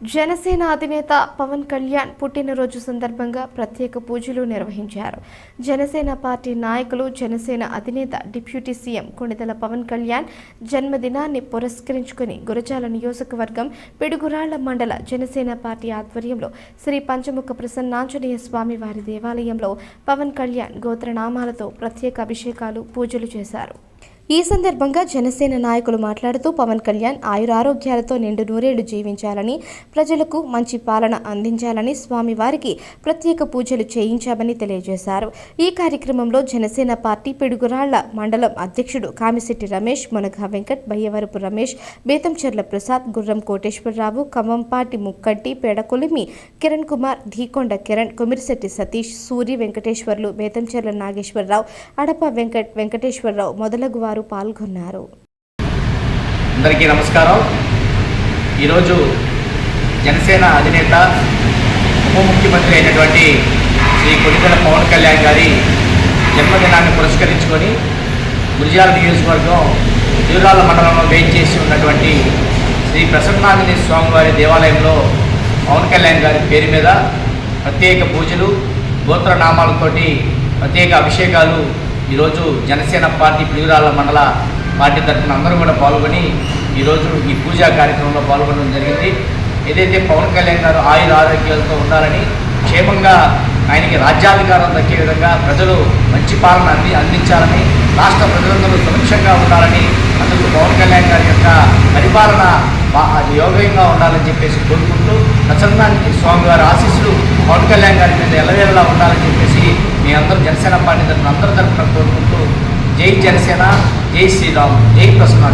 జనసేన అధినేత పవన్ కళ్యాణ్ పుట్టినరోజు సందర్భంగా ప్రత్యేక పూజలు నిర్వహించారు. జనసేన పార్టీ నాయకులు జనసేన అధినేత డిప్యూటీ సీఎం కొణిదల పవన్ కళ్యాణ్ జన్మదినాన్ని పురస్కరించుకుని గురజాల నియోజకవర్గం పిడుగురాళ్ళ మండల జనసేన పార్టీ ఆధ్వర్యంలో శ్రీ పంచముఖ ప్రసన్నాంజనేయ స్వామి వారి దేవాలయంలో పవన్ కళ్యాణ్ గోత్రనామాలతో ప్రత్యేక అభిషేకాలు పూజలు చేశారు. ఈ సందర్భంగా జనసేన నాయకులు మాట్లాడుతూ పవన్ కళ్యాణ్ ఆయురారోగ్యాలతో నిండు నూరేళ్ళు జీవించాలని ప్రజలకు మంచి పాలన అందించాలని స్వామివారికి ప్రత్యేక పూజలు చేయించామని తెలియజేశారు. ఈ కార్యక్రమంలో జనసేన పార్టీ పిడుగురాళ్ళ మండలం అధ్యక్షుడు కామిశెట్టి రమేష్ మునగా వెంకట్ బయ్యవరపు రమేష్ బేతంచెర్ల ప్రసాద్ గుర్రం కోటేశ్వరరావు కమ్మంపాటి ముక్కంటి పేడకొలిమి కిరణ్ కుమార్ ధీకొండ కిరణ్ కొమిరిశెట్టి సతీష్ సూరి వెంకటేశ్వర్లు బేతంచెర్ల నాగేశ్వరరావు అడప వెంకట్ వెంకటేశ్వరరావు మొదలగు వారు పాల్గొన్నారు. అందరికీ నమస్కారం. ఈరోజు జనసేన అధినేత ఉప ముఖ్యమంత్రి అయినటువంటి శ్రీ కొనిదెల పవన్ కళ్యాణ్ గారి జన్మదినాన్ని పురస్కరించుకొని గురిజాల నియోజకవర్గం దూరాల మండలంలో వేయించేసి ఉన్నటువంటి శ్రీ ప్రసన్నాంజనేయ స్వామివారి దేవాలయంలో పవన్ కళ్యాణ్ గారి పేరు మీద ప్రత్యేక పూజలు గోత్రనామాలతోటి ప్రత్యేక అభిషేకాలు ఈరోజు జనసేన పార్టీ పిడుగురాళ్ళ మండల పార్టీ తరఫున అందరూ కూడా పాల్గొని ఈరోజు ఈ పూజా కార్యక్రమంలో పాల్గొనడం జరిగింది. ఏదైతే పవన్ కళ్యాణ్ గారు ఆయుర ఆరోగ్యాలతో ఉండాలని క్షేమంగా ఆయనకి రాజ్యాధికారం దక్కే విధంగా ప్రజలు మంచి పాలన అంది అందించాలని రాష్ట్ర ప్రజలందరూ సురక్షంగా ఉండాలని అందుకు పవన్ కళ్యాణ్ గారి యొక్క పరిపాలన యోగ్యంగా ఉండాలని చెప్పేసి కోరుకుంటూ ప్రసన్నానికి స్వామివారి ఆశీస్సులు పవన్ కళ్యాణ్ గారి మీద ఎల్లవేళలా ఉండాలని చెప్పేసి మీ అందరూ జనసేన పార్టీ తరఫున అందరి తరఫున కోరుకుంటూ జై జనసేన జై శ్రీరామ్ జై ప్రసన్న